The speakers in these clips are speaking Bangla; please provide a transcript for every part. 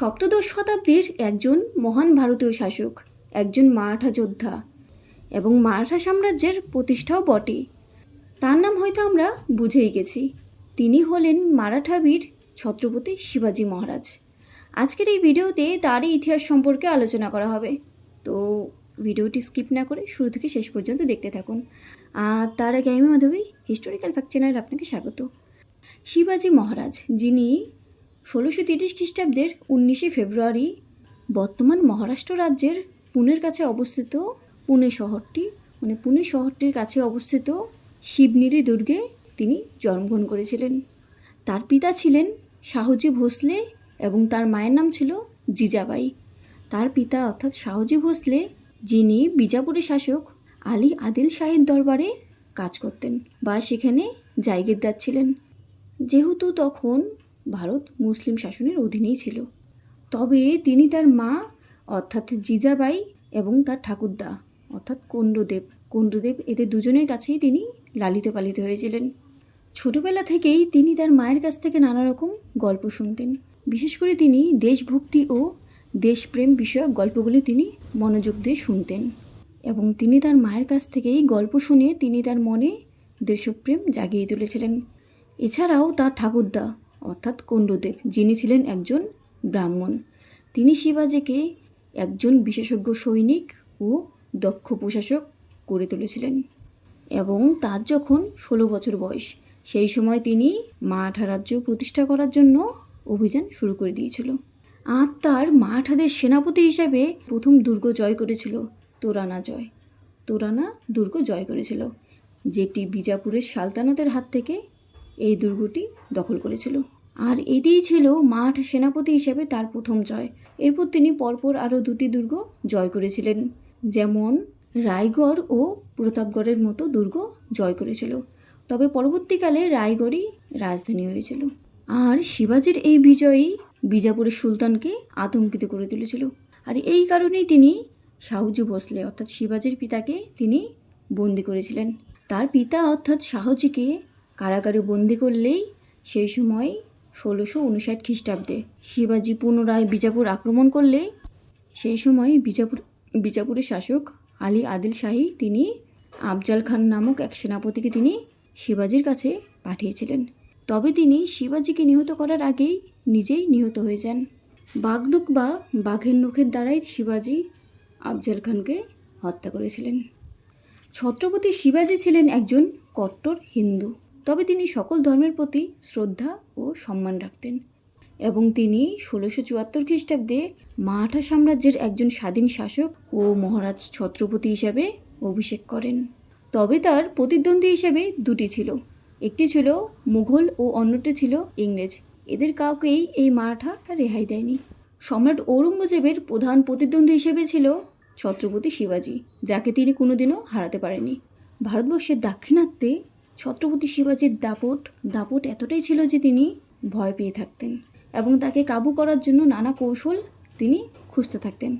সপ্তদশ শতাব্দীর একজন মহান ভারতীয় শাসক, একজন মারাঠা যোদ্ধা এবং মারাঠা সাম্রাজ্যের প্রতিষ্ঠাও বটে। তার নাম হয়তো আমরা বুঝেই গেছি। তিনি হলেন মারাঠা বীর ছত্রপতি শিবাজী মহারাজ। আজকের এই ভিডিওতে তারই ইতিহাস সম্পর্কে আলোচনা করা হবে। তো ভিডিওটি স্কিপ না করে শুরু থেকে শেষ পর্যন্ত দেখতে থাকুন। আর তার আগে আমি, মাধবী হিস্টোরিক্যাল ফ্যাক্ট চ্যানেলে আপনাকে স্বাগত। শিবাজী মহারাজ, যিনি ষোলোশো তিরিশ খ্রিস্টাব্দের উনিশে ফেব্রুয়ারি বর্তমান মহারাষ্ট্র রাজ্যের পুনের কাছে অবস্থিত পুনে শহরটি। মানে পুনে শহরটির কাছে অবস্থিত শিবনিরি দুর্গে তিনি জন্মগ্রহণ করেছিলেন। তার পিতা ছিলেন শাহজি ভোসলে এবং তার মায়ের নাম ছিল জিজাবাই। তার পিতা অর্থাৎ শাহজি ভোসলে, যিনি বিজাপুরের শাসক আলী আদিল শাহের দরবারে কাজ করতেন বা সেখানে জায়গিরদার ছিলেন। যেহেতু তখন ভারত মুসলিম শাসনের অধীনেই ছিল। তবে তিনি তার মা, অর্থাৎ জিজাবাই এবং তার ঠাকুরদা, অর্থাৎ কুণ্ডদেব কুণ্ডদেব এদের দুজনের কাছেই তিনি লালিত পালিত হয়েছিলেন। ছোটবেলা থেকেই তিনি তার মায়ের কাছ থেকে নানা রকম গল্প শুনতেন। বিশেষ করে তিনি দেশভক্তি ও দেশপ্রেম বিষয়ক গল্পগুলি তিনি মনোযোগ দিয়ে শুনতেন। এবং তিনি তার মায়ের কাছ থেকেই গল্প শুনে তিনি তার মনে দেশপ্রেম জাগিয়ে তুলেছিলেন। এছাড়াও তার ঠাকুরদা অর্থাৎ কুণ্ডদেব, যিনি ছিলেন একজন ব্রাহ্মণ। তিনি শিবাজিকে একজন বিশেষজ্ঞ সৈনিক ও দক্ষ প্রশাসক করে তুলেছিলেন এবং তার যখন ষোলো বছর বয়স, সেই সময় তিনি মারাঠা রাজ্য প্রতিষ্ঠা করার জন্য অভিযান শুরু করে দিয়েছিল। আর তার মারাঠাদের সেনাপতি হিসাবে প্রথম দুর্গ জয় করেছিল তোরানা জয়। তোরানা দুর্গ জয় করেছিল, যেটি বিজাপুরের সালতানাতের হাত থেকে এই দুর্গটি দখল করেছিল। আর এটিই ছিল মাঠ সেনাপতি হিসেবে তার প্রথম জয়। এরপর তিনি পরপর আরও দুটি দুর্গ জয় করেছিলেন। যেমন রায়গড় ও প্রতাপগড়ের মতো দুর্গ জয় করেছিল। তবে পরবর্তীকালে রায়গড়ই রাজধানী হয়েছিল। আর শিবাজির এই বিজয়ই বিজাপুরের সুলতানকে আতঙ্কিত করে তুলেছিল। আর এই কারণেই তিনি শাহুজি ভোসলে, অর্থাৎ শিবাজির পিতাকে তিনি বন্দি করেছিলেন। তার পিতা, অর্থাৎ শাহজিকে কারাগারে বন্দি করলেই সেই সময় ষোলোশো উনষাট খ্রিস্টাব্দে শিবাজি পুনরায় বিজাপুর আক্রমণ করলে সেই সময় বিজাপুর, বিজাপুরের শাসক আলী আদিল শাহী তিনি আফজাল খান নামক এক সেনাপতিকে তিনি শিবাজির কাছে পাঠিয়েছিলেন। তবে তিনি শিবাজিকে নিহত করার আগেই নিজেই নিহত হয়ে যান। বাঘডুক বা বাঘের নখের দ্বারাই শিবাজি আফজাল খানকে হত্যা করেছিলেন। ছত্রপতি শিবাজি ছিলেন একজন কট্টর হিন্দু। তবে তিনি সকল ধর্মের প্রতি শ্রদ্ধা ও সম্মান রাখতেন এবং তিনি ষোলোশো চুয়াত্তর খ্রিস্টাব্দে মারাঠা সাম্রাজ্যের একজন স্বাধীন শাসক ও মহারাজ ছত্রপতি হিসাবে অভিষেক করেন। তবে তার প্রতিদ্বন্দ্বী হিসেবে দুটি ছিল। একটি ছিল মুঘল ও অন্যটি ছিল ইংরেজ। এদের কাউকেই এই মারাঠা রেহাই দেয়নি। সম্রাট ঔরঙ্গজেবের প্রধান প্রতিদ্বন্দ্বী হিসেবে ছিল ছত্রপতি শিবাজি, যাকে তিনি কোনোদিনও হারাতে পারেনি ভারতবর্ষের দাক্ষিণাত্যে ছত্রপতি শিবাজির দাপট দাপট এতটাই ছিল যে তিনি ভয় পেয়ে থাকতেন এবং তাকে কাবু করার জন্য নানা কৌশল তিনি খুঁজতে থাকতেন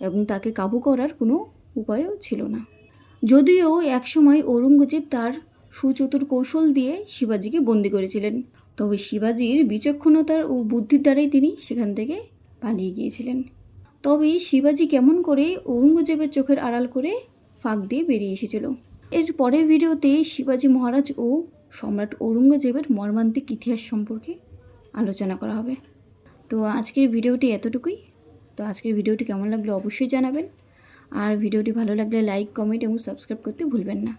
এবং তাকে কাবু করার কোনো উপায়ও ছিল না। যদিও একসময় ঔরঙ্গজেব তার সুচতুর কৌশল দিয়ে শিবাজিকে বন্দি করেছিলেন, তবে শিবাজির বিচক্ষণতার ও বুদ্ধির দ্বারাই তিনি সেখান থেকে পালিয়ে গিয়েছিলেন। তবে শিবাজি কেমন করে ঔরঙ্গজেবের চোখের আড়াল করে ফাঁক দিয়ে বেরিয়ে এসেছিল? এর পরের ভিডিওতে শিবাজি মহারাজ ও সম্রাট ঔরঙ্গজেবের মর্মান্তিক ইতিহাস সম্পর্কে আলোচনা করা হবে। তো আজকের ভিডিওটি এতটুকুই। তো আজকের ভিডিওটি কেমন লাগল অবশ্যই জানাবেন। আর ভিডিওটি ভালো লাগলে লাইক, কমেন্ট এবং সাবস্ক্রাইব করতে ভুলবেন না।